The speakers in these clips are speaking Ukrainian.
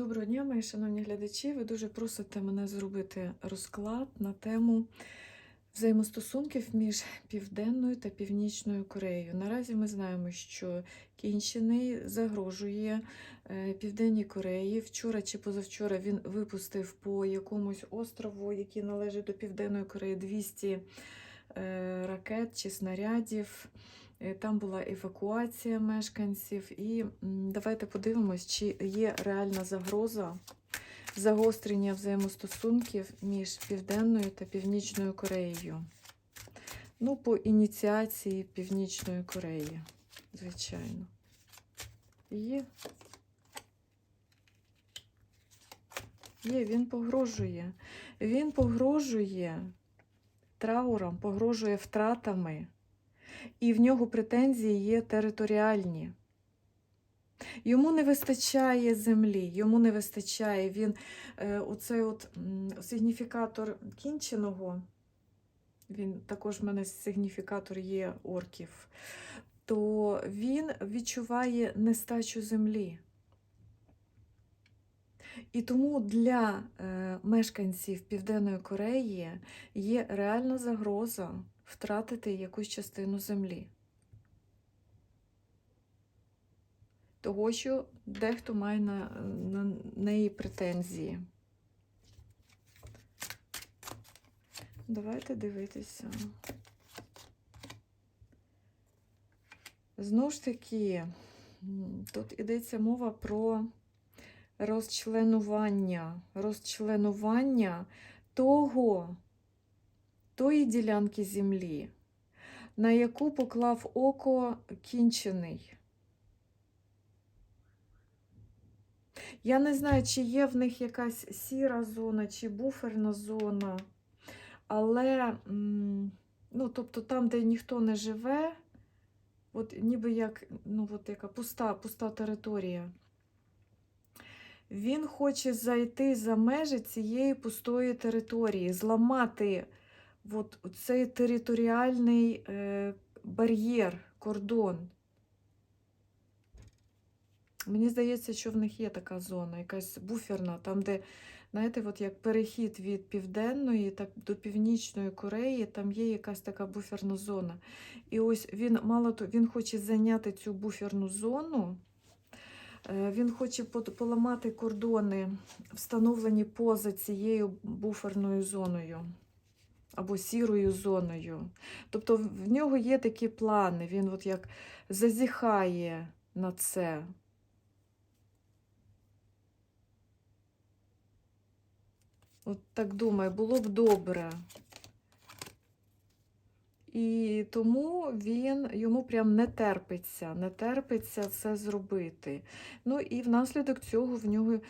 Доброго дня, мої шановні глядачі. Ви дуже просите мене зробити розклад на тему взаємостосунків між Південною та Північною Кореєю. Наразі ми знаємо, що Кінчений загрожує е, Південній Кореї. Вчора чи позавчора він випустив по якомусь острову, який належить до Південної Кореї, 200 е, ракет чи снарядів. Е, Там була евакуація мешканців, і давайте подивимось, чи є реальна загроза загострення взаємостосунків між Південною та Північною Кореєю. Ну, по ініціації Північної Кореї, звичайно. Є. Є, він погрожує. Він погрожує трауром, погрожує втратами. І в нього претензії є територіальні. Йому не вистачає землі, йому не вистачає. Він е, оцей от сигніфікатор кінченого, він також в мене сигніфікатор є орків, то він відчуває нестачу землі. І тому для е, мешканців Південної Кореї є реальна загроза втратити якусь частину землі. Того, що дехто має на, на неї претензії. Давайте дивитися. Знову ж таки, тут йдеться мова про розчленування, розчленування того, тої ділянки землі, на яку поклав око кінчений. Я не знаю, чи є в них якась сіра зона, чи буферна зона, але ну, тобто там, де ніхто не живе, от ніби як ну, от яка пуста, пуста територія. Він хоче зайти за межі цієї пустої території, зламати от цей територіальний е, бар'єр, кордон. Мені здається, що в них є така зона, якась буферна, там, де, знаєте, от як перехід від Південної так, до Північної Кореї, там є якась така буферна зона. І ось він мало то він хоче зайняти цю буферну зону. Е, Він хоче поламати кордони, встановлені поза цією буферною зоною або сірою зоною. Тобто в нього є такі плани, він от як зазіхає на це. От так думаю, було б добре. І тому він йому прям не терпиться, не терпиться це зробити. Ну і внаслідок цього в нього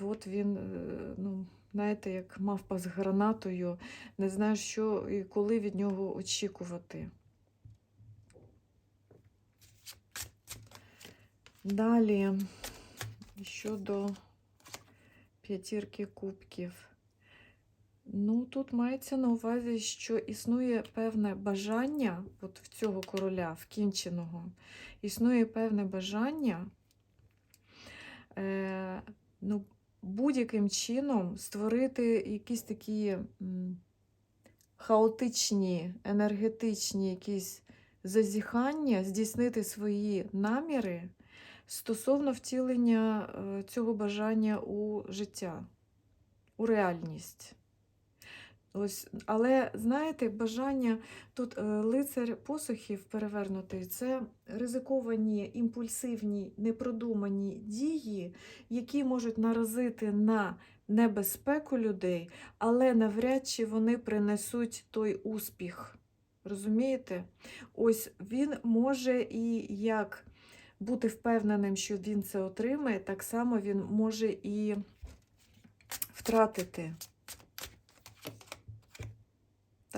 от він, е, ну, знаєте, як мавпа з гранатою, не знає, що і коли від нього очікувати. Далі, щодо п'ятірки кубків. Ну, тут мається на увазі, що існує певне бажання, от в цього короля, вкінченого, існує певне бажання е, ну, будь-яким чином створити якісь такі хаотичні, енергетичні якісь зазіхання, здійснити свої наміри стосовно втілення е, цього бажання у життя, у реальність. Ось, але знаєте, бажання тут е, лицар посухів перевернутий це ризиковані, імпульсивні, непродумані дії, які можуть наразити на небезпеку людей, але навряд чи вони принесуть той успіх. Розумієте? Ось він може і як бути впевненим, що він це отримає, так само він може і втратити.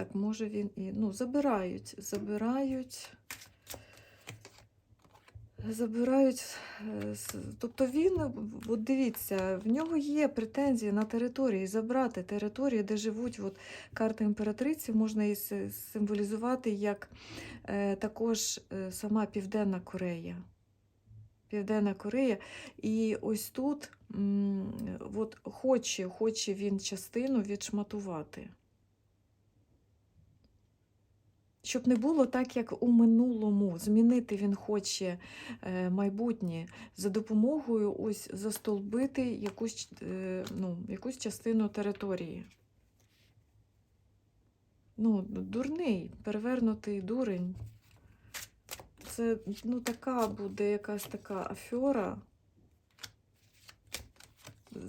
Так, може він і. Ну, забирають, забирають. Забирають. е, Тобто він, от дивіться, в нього є претензії на території, забрати території, де живуть от, карта імператриці, можна і символізувати як е, також е, сама Південна Корея. Південна Корея. І ось тут м, от хоче, хоче він частину відшматувати. Щоб не було так, як у минулому. Змінити він хоче е, майбутнє за допомогою ось застолбити якусь, е, ну, якусь частину території. Ну, дурний, перевернутий дурень. Це ну, така буде якась така афьора.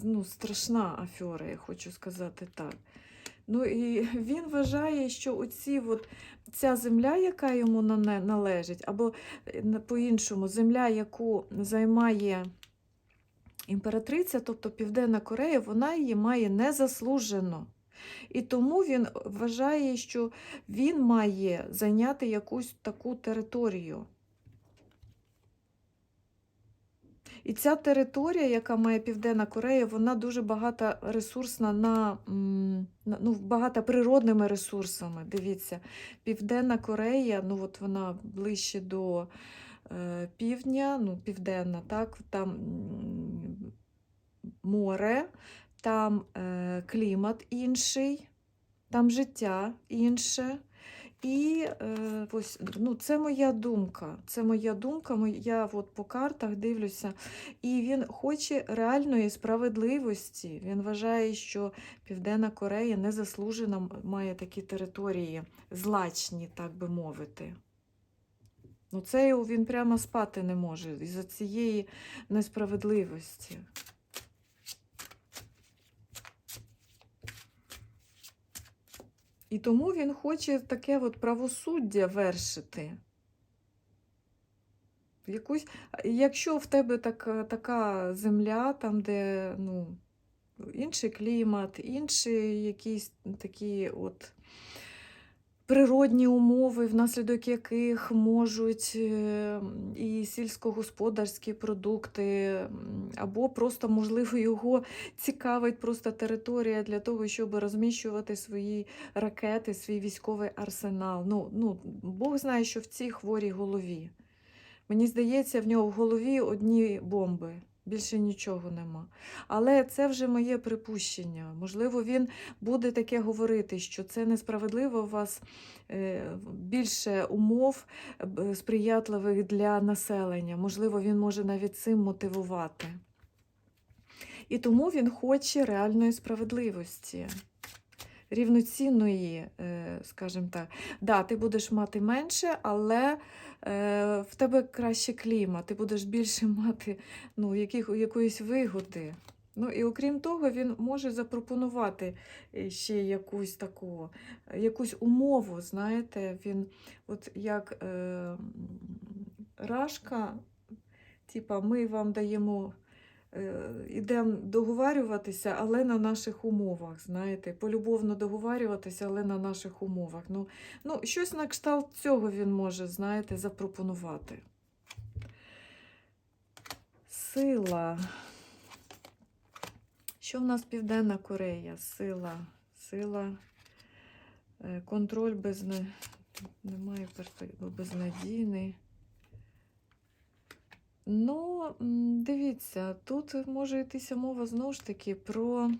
Ну, страшна афьора, я хочу сказати так. Ну і він вважає, що оці от, ця земля, яка йому належить, або е, по-іншому, земля, яку займає імператриця, тобто Південна Корея, вона її має незаслужено. І тому він вважає, що він має зайняти якусь таку територію. І ця територія, яка має Південна Корея, вона дуже багата ресурсна на, ну, багата природними ресурсами. Дивіться, Південна Корея, ну от вона ближче до е, півдня, ну, південна, так, там море, там е, клімат інший, там життя інше. І е, ось, ну, це моя думка. Це моя думка. Я от по картах дивлюся. І він хоче реальної справедливості. Він вважає, що Південна Корея незаслужено має такі території, злачні, так би мовити. Ну, це він прямо спати не може із-за цієї несправедливості. І тому він хоче таке от правосуддя вершити. Якусь, якщо в тебе така, така земля, там, де ну, інший клімат, інші якісь такі от природні умови, внаслідок яких можуть е, і сільськогосподарські продукти, або просто, можливо, його цікавить просто територія для того, щоб розміщувати свої ракети, свій військовий арсенал. Ну, ну, Бог знає, що в цій хворій голові. Мені здається, в нього в голові одні бомби. Більше нічого нема. Але це вже моє припущення. Можливо, він буде таке говорити, що це несправедливо у вас е, більше умов сприятливих для населення. Можливо, він може навіть цим мотивувати. І тому він хоче реальної справедливості, рівноцінної, е, скажімо так. Да, ти будеш мати менше, але в тебе краще клімат, ти будеш більше мати ну, яких, якоїсь вигоди. Ну і окрім того, він може запропонувати е, ще якусь таку, е, якусь умову, знаєте, він от як е, Рашка, типа, ми вам даємо, е, ідемо договарюватися, але на наших умовах, знаєте, полюбовно договарюватися, але на наших умовах. Ну, ну, щось на кшталт цього він може, знаєте, запропонувати. Сила. Що в нас Південна Корея? Сила, сила, е, контроль безна... немає безнадійний. Ну, дивіться, тут може йтися мова знову ж таки про.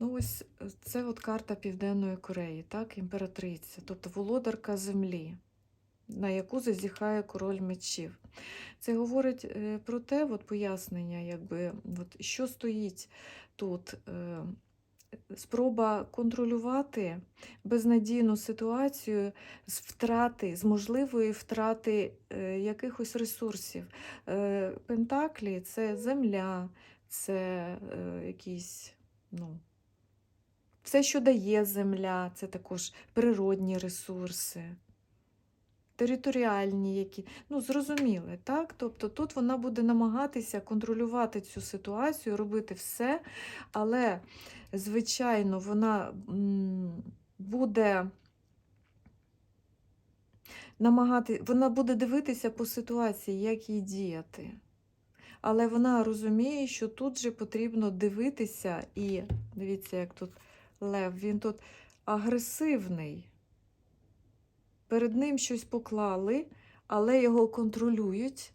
Ну, ось е, це от карта Південної Кореї, так, імператриця, тобто володарка землі, на яку зазіхає король мечів. Це говорить е, про те, от пояснення, якби, от, що стоїть тут. Спроба контролювати безнадійну ситуацію з втрати, з можливої втрати е, якихось ресурсів. Е, Пентаклі це земля, це е, якісь, ну, все, що дає земля, це також природні ресурси територіальні, які, ну, зрозуміли, так? Тобто тут вона буде намагатися контролювати цю ситуацію, робити все, але, звичайно, вона буде намагати, вона буде дивитися по ситуації, як їй діяти. Але вона розуміє, що тут же потрібно дивитися, і дивіться, як тут лев, він тут агресивний. Перед ним щось поклали, але його контролюють.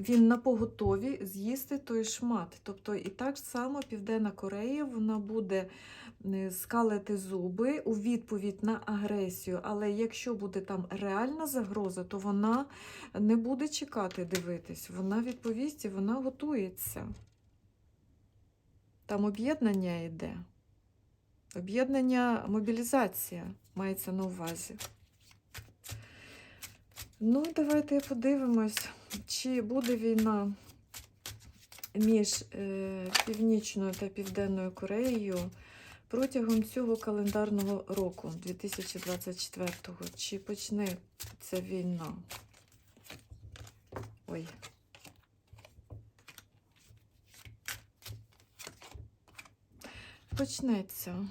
Він на поготові з'їсти той шмат. Тобто і так само Південна Корея вона буде е, скалити зуби у відповідь на агресію. Але якщо буде там реальна загроза, то вона не буде чекати дивитись. Вона відповість і вона готується. Там об'єднання йде. Об'єднання, мобілізація мається на увазі. Ну, давайте подивимось, чи буде війна між е, Північною та Південною Кореєю протягом цього календарного року 2024-го. Чи почнеться війна? Ой. Почнеться.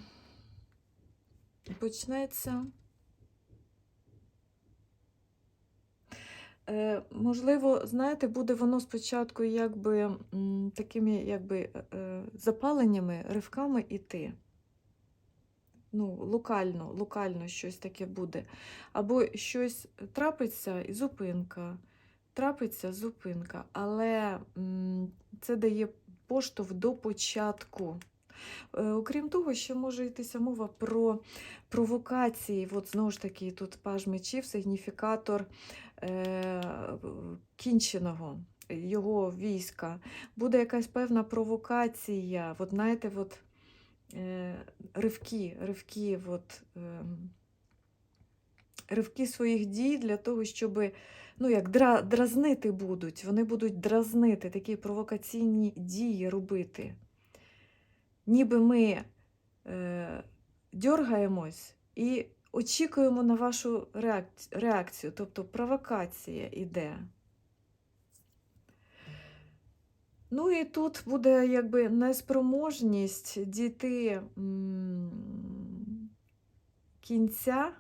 Почнеться. Можливо, знаєте, буде воно спочатку якби такими якби е, е, запаленнями, ривками іти. Ну, локально, локально щось таке буде. Або щось трапиться і зупинка. Трапиться зупинка. Але це дає поштовх до початку. Е, Окрім того, ще може йтися мова про провокації. От знову ж таки, тут паж мечів, сигніфікатор е, кінченого його війська. Буде якась певна провокація. От знаєте, от, е, ривки, ривки, от, е, ривки своїх дій для того, щоб ну, як дра, дразнити будуть. Вони будуть дразнити, такі провокаційні дії робити ніби ми е, дьоргаємось і очікуємо на вашу реакцію, тобто провокація іде. Ну і тут буде якби неспроможність дійти кінця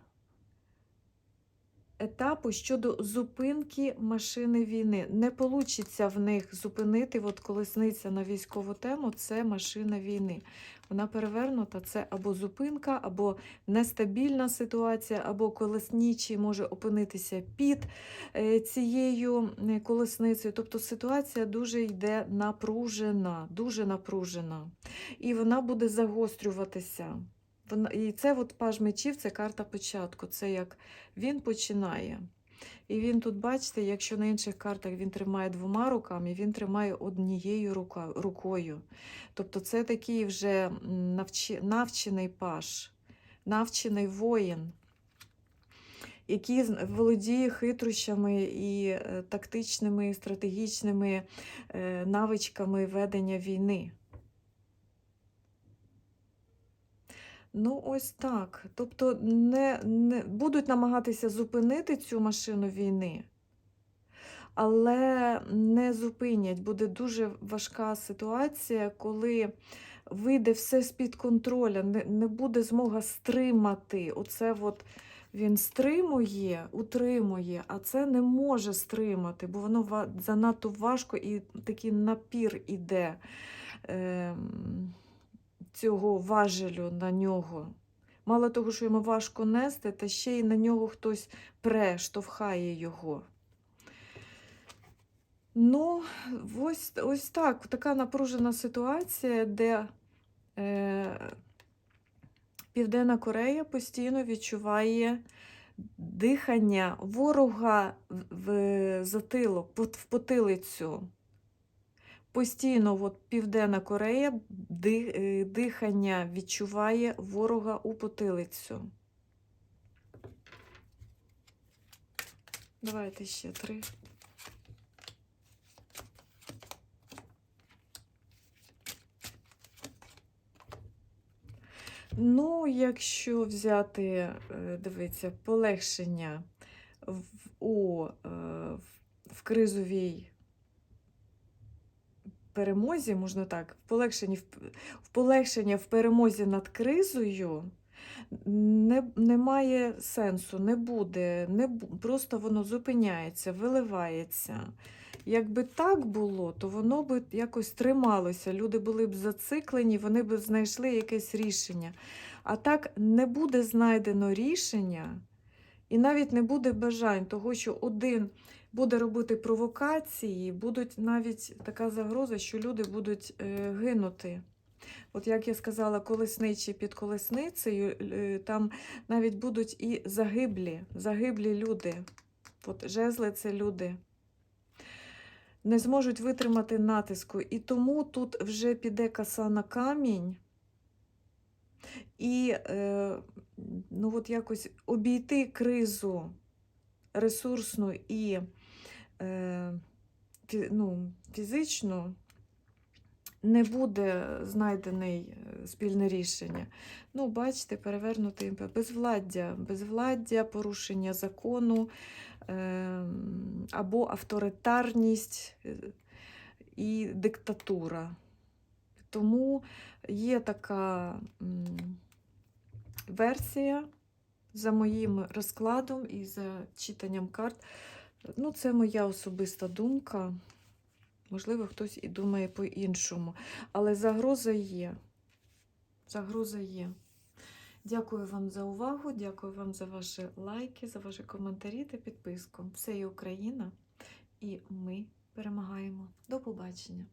етапу щодо зупинки машини війни. Не вийде в них зупинити от колесниця на військову тему це машина війни. Вона перевернута, це або зупинка, або нестабільна ситуація, або колесничий може опинитися під е, цією е, колесницею. Тобто ситуація дуже йде напружена, дуже напружена. І вона буде загострюватися. І це от паж мечів, це карта початку. Це як він починає. І він тут, бачите, якщо на інших картах він тримає двома руками, він тримає однією рука, рукою. Тобто це такий вже навчи, навчений паж, навчений воїн, який володіє хитрощами і е, тактичними, і стратегічними е, навичками ведення війни. Ну, ось так. Тобто не, не будуть намагатися зупинити цю машину війни, але не зупинять. Буде дуже важка ситуація, коли вийде все з-під контроля, не, не буде змога стримати. Оце от він стримує, утримує, а це не може стримати, бо воно занадто важко і такий напір іде. Ем цього важелю на нього. Мало того, що йому важко нести, та ще й на нього хтось пре, штовхає його. Ну, ось ось так. Така напружена ситуація, де е, Південна Корея постійно відчуває дихання ворога в, затилок, в потилицю. Постійно от Південна Корея е, дихання відчуває ворога у потилицю. Давайте ще три. Ну, якщо взяти, е, дивіться, полегшення в, у, е, в кризовій перемозі, можна так, в полегшенні в, полегшення в перемозі над кризою не, немає сенсу, не буде, не, просто воно зупиняється, виливається. Якби так було, то воно б якось трималося, люди були б зациклені, вони б знайшли якесь рішення. А так не буде знайдено рішення, і навіть не буде бажань того, що один буде робити провокації, будуть навіть така загроза, що люди будуть е, гинути. От як я сказала, колесничі під колесницею, е, там навіть будуть і загиблі, загиблі люди. От жезли це люди. Не зможуть витримати натиску. І тому тут вже піде коса на камінь. І е, ну, от якось обійти кризу ресурсну і ну, фізичну не буде знайдене спільне рішення. Ну, бачите, перевернутий імпер- безвладдя, безвладдя, порушення закону е, або авторитарність е, і диктатура. Тому є така версія за моїм розкладом і за читанням карт. Ну, це моя особиста думка. Можливо, хтось і думає по-іншому. Але загроза є. Загроза є. Дякую вам за увагу, дякую вам за ваші лайки, за ваші коментарі та підписку. Все є Україна, і ми перемагаємо. До побачення!